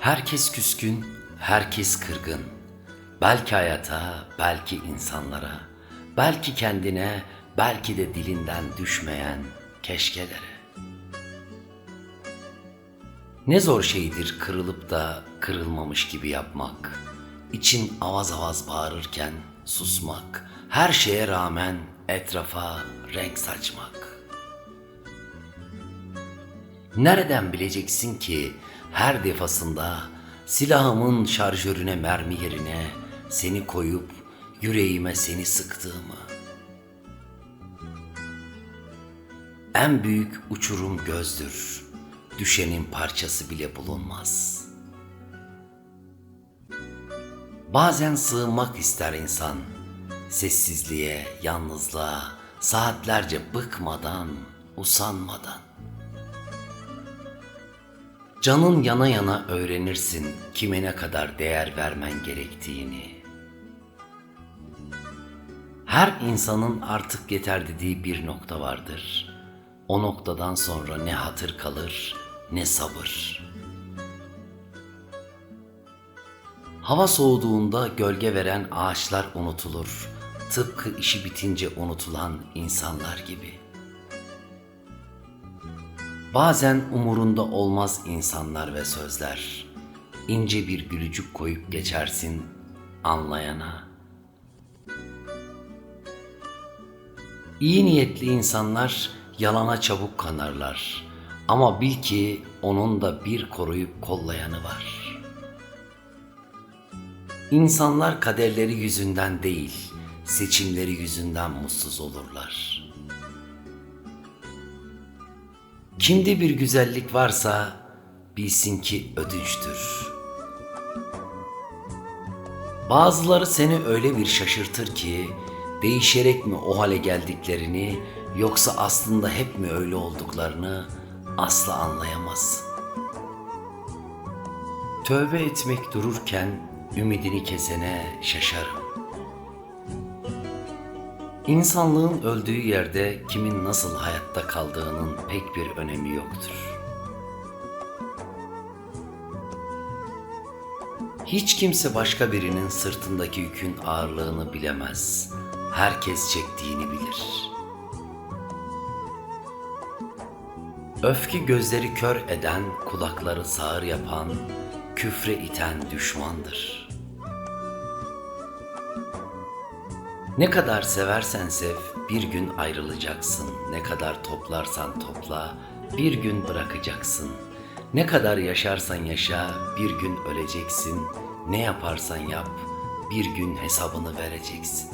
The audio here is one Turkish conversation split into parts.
Herkes küskün, herkes kırgın. Belki hayata, belki insanlara, belki kendine, belki de dilinden düşmeyen keşkelere. Ne zor şeydir kırılıp da kırılmamış gibi yapmak. İçin avaz avaz bağırırken susmak. Her şeye rağmen etrafa renk saçmak. Nereden bileceksin ki her defasında silahımın şarjörüne mermi yerine seni koyup yüreğime seni sıktığımı? En büyük uçurum gözdür. Düşenin parçası bile bulunmaz. Bazen sığınmak ister insan. Sessizliğe, yalnızlığa, saatlerce bıkmadan, usanmadan. Canın yana yana öğrenirsin kime ne kadar değer vermen gerektiğini. Her insanın artık yeter dediği bir nokta vardır. O noktadan sonra ne hatır kalır ne sabır. Hava soğuduğunda gölge veren ağaçlar unutulur. Tıpkı işi bitince unutulan insanlar gibi.'' Bazen umurunda olmaz insanlar ve sözler. İnce bir gülücük koyup geçersin anlayana. İyi niyetli insanlar yalana çabuk kanarlar. Ama bil ki onun da bir koruyup kollayanı var. İnsanlar kaderleri yüzünden değil, seçimleri yüzünden mutsuz olurlar.'' Kimde bir güzellik varsa bilsin ki ödünçtür. Bazıları seni öyle bir şaşırtır ki değişerek mi o hale geldiklerini yoksa aslında hep mi öyle olduklarını asla anlayamaz. Tövbe etmek dururken ümidini kesene şaşarım. İnsanlığın öldüğü yerde kimin nasıl hayatta kaldığının pek bir önemi yoktur. Hiç kimse başka birinin sırtındaki yükün ağırlığını bilemez. Herkes çektiğini bilir. Öfke gözleri kör eden, kulakları sağır yapan, küfre iten düşmandır.'' Ne kadar seversen sev, bir gün ayrılacaksın. Ne kadar toplarsan topla, bir gün bırakacaksın. Ne kadar yaşarsan yaşa, bir gün öleceksin. Ne yaparsan yap, bir gün hesabını vereceksin.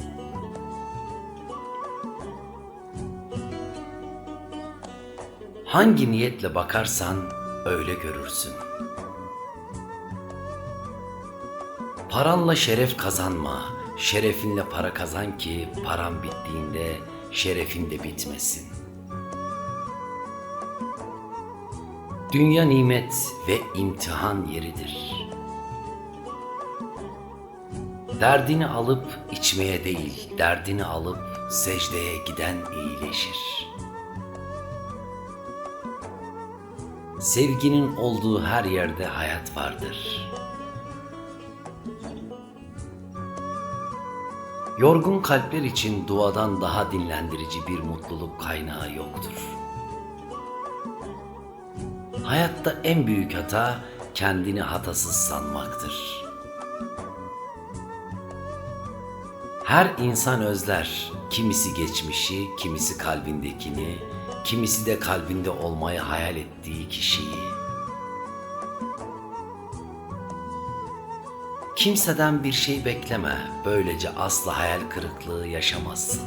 Hangi niyetle bakarsan öyle görürsün. Paranla şeref kazanma, Şerefinle para kazan ki param bittiğinde şerefin de bitmesin. Dünya nimet ve imtihan yeridir. Derdini alıp içmeye değil, derdini alıp secdeye giden iyileşir. Sevginin olduğu her yerde hayat vardır.'' Yorgun kalpler için duadan daha dinlendirici bir mutluluk kaynağı yoktur. Hayatta en büyük hata kendini hatasız sanmaktır. Her insan özler, kimisi geçmişi, kimisi kalbindekini, kimisi de kalbinde olmayı hayal ettiği kişiyi. Kimseden bir şey bekleme, böylece asla hayal kırıklığı yaşamazsın.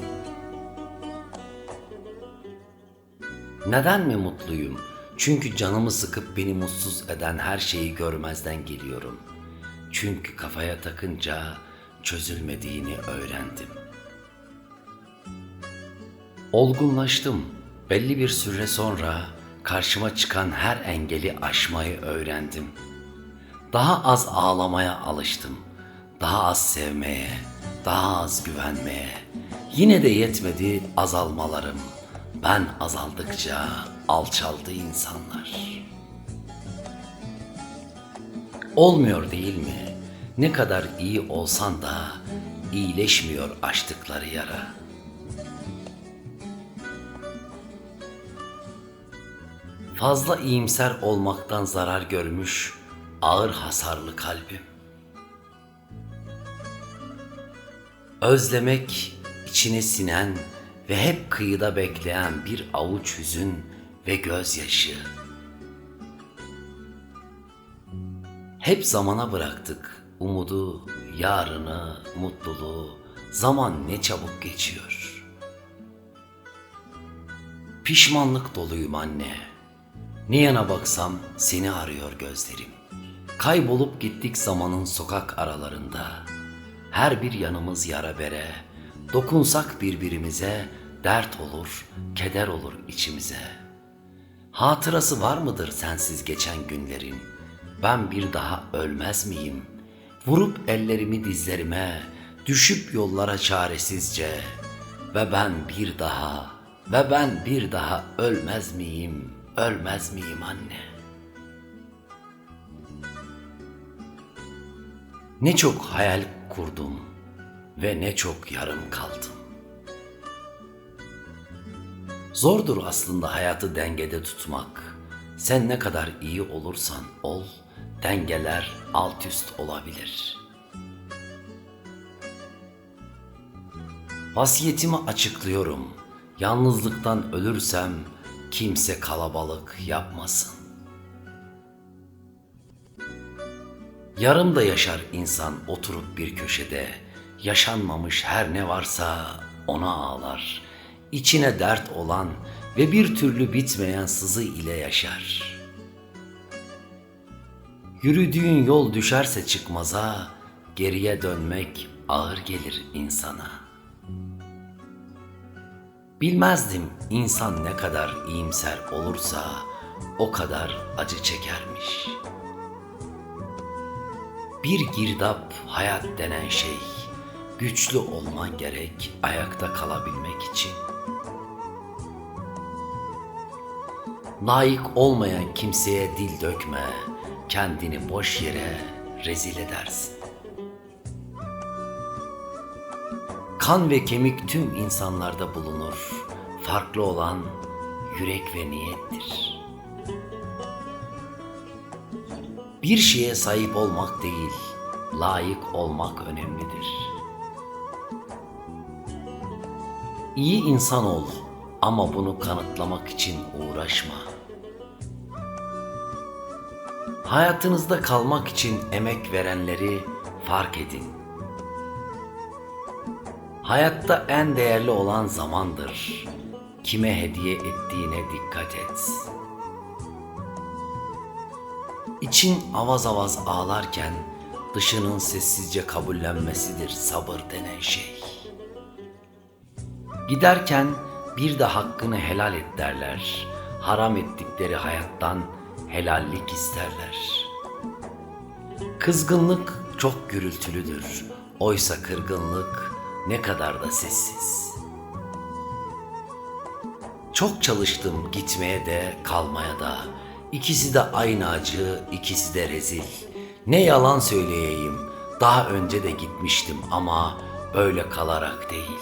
Neden mi mutluyum? Çünkü canımı sıkıp beni mutsuz eden her şeyi görmezden geliyorum. Çünkü kafaya takınca çözülmediğini öğrendim. Olgunlaştım. Belli bir süre sonra karşıma çıkan her engeli aşmayı öğrendim.'' Daha az ağlamaya alıştım. Daha az sevmeye, daha az güvenmeye. Yine de yetmedi azalmalarım. Ben azaldıkça alçaldı insanlar. Olmuyor değil mi? Ne kadar iyi olsan da iyileşmiyor açtıkları yara. Fazla iyimser olmaktan zarar görmüş ağır hasarlı kalbim. Özlemek içine sinen ve hep kıyıda bekleyen bir avuç hüzün ve gözyaşı. Hep zamana bıraktık umudu, yarını, mutluluğu. Zaman ne çabuk geçiyor. Pişmanlık doluyum anne. Ne yana baksam seni arıyor gözlerim. Kaybolup gittik zamanın sokak aralarında. Her bir yanımız yara bere. Dokunsak birbirimize dert olur, keder olur içimize. Hatırası var mıdır sensiz geçen günlerin? Ben bir daha ölmez miyim? Vurup ellerimi dizlerime, düşüp yollara çaresizce. Ve ben bir daha, ve ben bir daha ölmez miyim, ölmez miyim anne? Ne çok hayal kurdum ve ne çok yarım kaldım. Zordur aslında hayatı dengede tutmak. Sen ne kadar iyi olursan ol, dengeler alt üst olabilir. Vasiyetimi açıklıyorum. Yalnızlıktan ölürsem kimse kalabalık yapmasın. Yarım da yaşar insan oturup bir köşede. Yaşanmamış her ne varsa ona ağlar. İçine dert olan ve bir türlü bitmeyen sızı ile yaşar. Yürüdüğün yol düşerse çıkmaza, geriye dönmek ağır gelir insana. Bilmezdim insan ne kadar iyimser olursa o kadar acı çekermiş. Bir girdap hayat denen şey, güçlü olman gerek ayakta kalabilmek için. Layık olmayan kimseye dil dökme, kendini boş yere rezil edersin. Kan ve kemik tüm insanlarda bulunur. Farklı olan yürek ve niyettir. Bir şeye sahip olmak değil, layık olmak önemlidir. İyi insan ol ama bunu kanıtlamak için uğraşma. Hayatınızda kalmak için emek verenleri fark edin. Hayatta en değerli olan zamandır. Kime hediye ettiğine dikkat et. İçin avaz avaz ağlarken dışının sessizce kabullenmesidir sabır denen şey. Giderken bir de hakkını helal et derler. Haram ettikleri hayattan helallik isterler. Kızgınlık çok gürültülüdür. Oysa kırgınlık ne kadar da sessiz. Çok çalıştım gitmeye de kalmaya da. İkisi de aynı acı, ikisi de rezil. Ne yalan söyleyeyim, daha önce de gitmiştim ama böyle kalarak değil.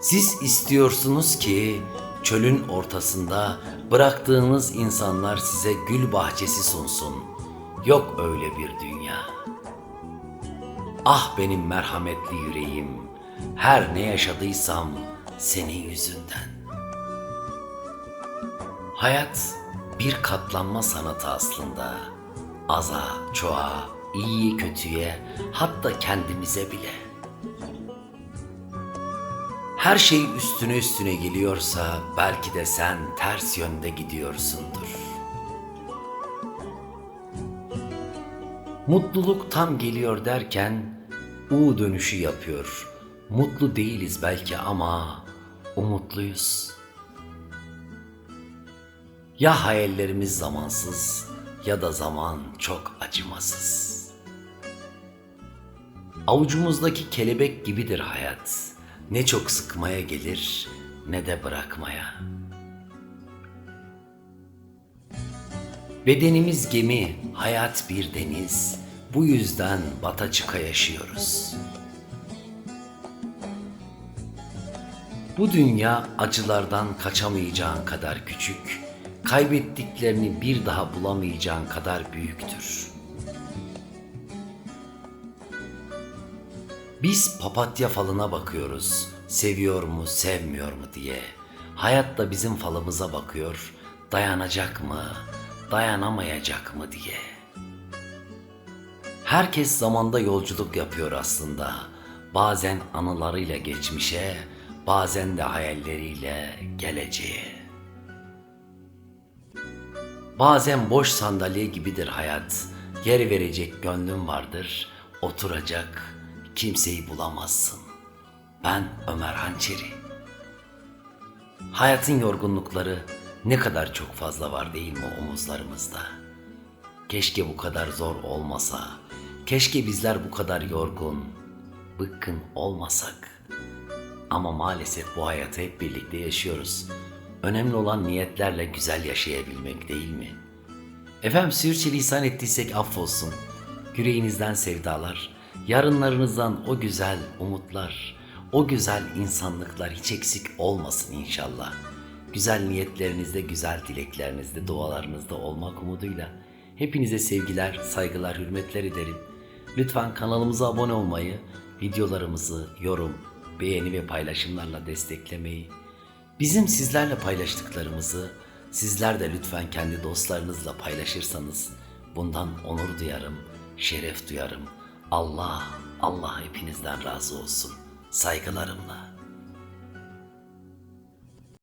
Siz istiyorsunuz ki çölün ortasında bıraktığınız insanlar size gül bahçesi sunsun. Yok öyle bir dünya. Ah benim merhametli yüreğim, her ne yaşadıysam senin yüzünden. Hayat bir katlanma sanatı aslında. Aza, çoğa, iyiye kötüye, hatta kendimize bile. Her şey üstüne üstüne geliyorsa belki de sen ters yönde gidiyorsundur. Mutluluk tam geliyor derken U dönüşü yapıyor. Mutlu değiliz belki ama umutluyuz. Ya hayallerimiz zamansız ya da zaman çok acımasız. Avucumuzdaki kelebek gibidir hayat. Ne çok sıkmaya gelir ne de bırakmaya. Bedenimiz gemi, hayat bir deniz. Bu yüzden bata çıka yaşıyoruz. Bu dünya acılardan kaçamayacağın kadar küçük, kaybettiklerini bir daha bulamayacağın kadar büyüktür. Biz papatya falına bakıyoruz. Seviyor mu, sevmiyor mu diye. Hayat da bizim falımıza bakıyor. Dayanacak mı, dayanamayacak mı diye. Herkes zamanda yolculuk yapıyor aslında. Bazen anılarıyla geçmişe, bazen de hayalleriyle geleceğe. Bazen boş sandalye gibidir hayat. Yer verecek gönlüm vardır. Oturacak kimseyi bulamazsın. Ben Ömer Hançeri. Hayatın yorgunlukları ne kadar çok fazla var değil mi omuzlarımızda? Keşke bu kadar zor olmasa. Keşke bizler bu kadar yorgun, bıkkın olmasak. Ama maalesef bu hayatı hep birlikte yaşıyoruz. Önemli olan niyetlerle güzel yaşayabilmek değil mi? Efendim sürçülisan ettiysek affolsun. Yüreğinizden sevdalar, yarınlarınızdan o güzel umutlar, o güzel insanlıklar hiç eksik olmasın inşallah. Güzel niyetlerinizde, güzel dileklerinizde, dualarınızda olmak umuduyla hepinize sevgiler, saygılar, hürmetler ederim. Lütfen kanalımıza abone olmayı, videolarımızı yorum, beğeni ve paylaşımlarla desteklemeyi, Bizim sizlerle paylaştıklarımızı sizler de lütfen kendi dostlarınızla paylaşırsanız bundan onur duyarım, şeref duyarım. Allah, Allah hepinizden razı olsun. Saygılarımla.